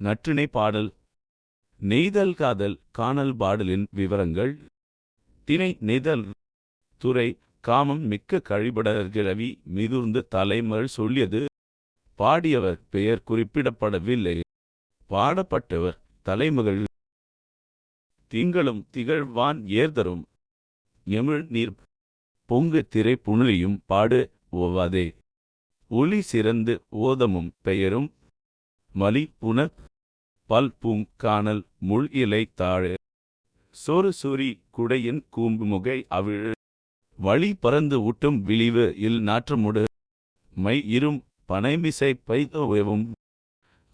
நற்றிணை பாடல். நெய்தல் காதல் காணல் பாடலின் விவரங்கள். திணை நெய்தல் துறை காமம் மிக்க கழிபடர்கிழவி மிகுர்ந்து தலைமள் சொல்லியது. பாடியவர் பெயர் குறிப்பிடப்படவில்லை. பாடப்பட்டவர் தலைமகள். திங்களும் திகழ்வான் ஏர்தரும். எமிழ் நீர் பொங்கு திரை புனலியும் பாடு ஓவாதே ஒளி சிறந்து ஓதமும் பெயரும். மலி புனர் பல் பூங் காணல் முள் இலை தாழு. சோறு சூரி குடையின் கூம்பு முகை வழி பறந்து ஊட்டும் விழிவு இல் நாற்றமுடு. மை இரும் பனைமிசை பைதவும்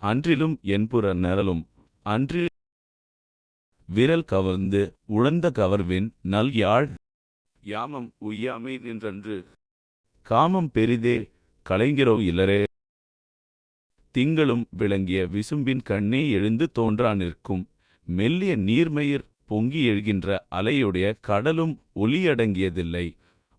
அன்றிலும் என்புற நிரலும். அன்று. விரல் கவர்ந்து உழந்த கவர்வின் நல் யாழ். யாமம் உய்யாமை நின்றன்று. காமம் பெரிதே கலைஞரோ இல்லரே திங்களும் விளங்கிய விசும்பின் கண்ணே எழுந்து தோன்றா நிற்கும். மெல்லிய நீர்மயிர் பொங்கி எழுகின்ற அலையுடைய கடலும் ஒளியடங்கியதில்லை.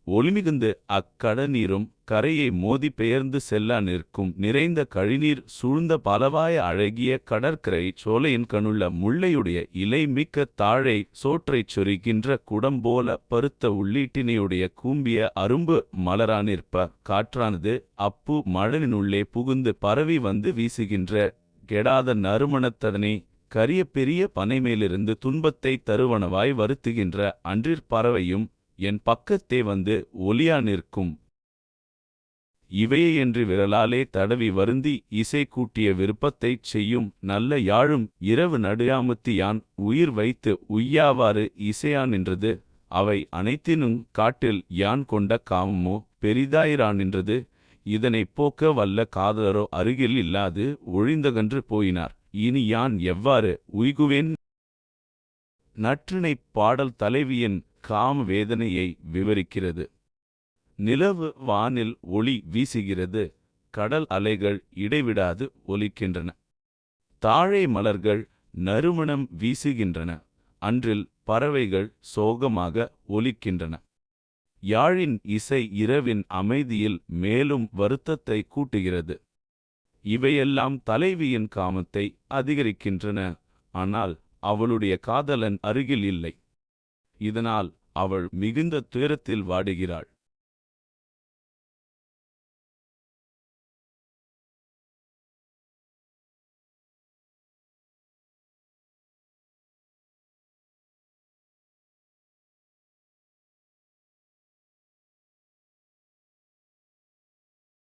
ஒளிமிகுந்து அக்கடநீரும் கரையை மோதி பெயர்ந்து செல்லா நிற்கும் நிறைந்த கழிநீர் சூழ்ந்த பலவாய அழகிய கடற்கரை சோலையின் கணுள்ள முள்ளையுடைய இலை மிக்க தாழை சோற்றைச் சொரிகின்ற குடம்போல பருத்த உள்ளீட்டினையுடைய கூம்பிய அரும்பு மலரானிற்ப. காற்றானது அப்பு மழலினுள்ளே புகுந்து பரவி வந்து வீசுகின்ற கெடாத நறுமணத்தடனே கரிய பெரிய பனைமேலிருந்து துன்பத்தை தருவனவாய் வருத்துகின்ற அன்றிற் பறவையும் என் பக்கத்தே வந்து ஒலியா நிற்கும். இவையே என்று விரலாலே தடவி வருந்தி இசை கூட்டிய விருப்பத்தைச் செய்யும் நல்ல யாழும் இரவு நடுயாமத்து யான் உயிர் வைத்து உய்யாவாறு இசையான் நின்றது. அவை அனைத்தினும் காட்டில் யான் கொண்ட காமமோ பெரிதாயிரான் நின்றது. இதனைப் போக்க வல்ல காதலரோ அருகில் இல்லாது ஒழிந்தகன்று போயினார். இனி யான் எவ்வாறு உய்குவேன்? நற்றிணைப் பாடல் தலைவியின் காம வேதனையை விவரிக்கிறது. நிலவு வானில் ஒளி வீசுகிறது கடல் அலைகள் இடைவிடாது ஒலிக்கின்றன. தாழை மலர்கள் நறுமணம் வீசுகின்றன அன்றில் பறவைகள் சோகமாக ஒலிக்கின்றன. யாழின் இசை இரவின் அமைதியில் மேலும் வருத்தத்தை கூட்டுகிறது. இவையெல்லாம் தலைவியின் காமத்தை அதிகரிக்கின்றன ஆனால் அவளுடைய காதலன் அருகில் இல்லை. இதனால் அவள் மிகுந்த துயரத்தில் வாடுகிறாள்.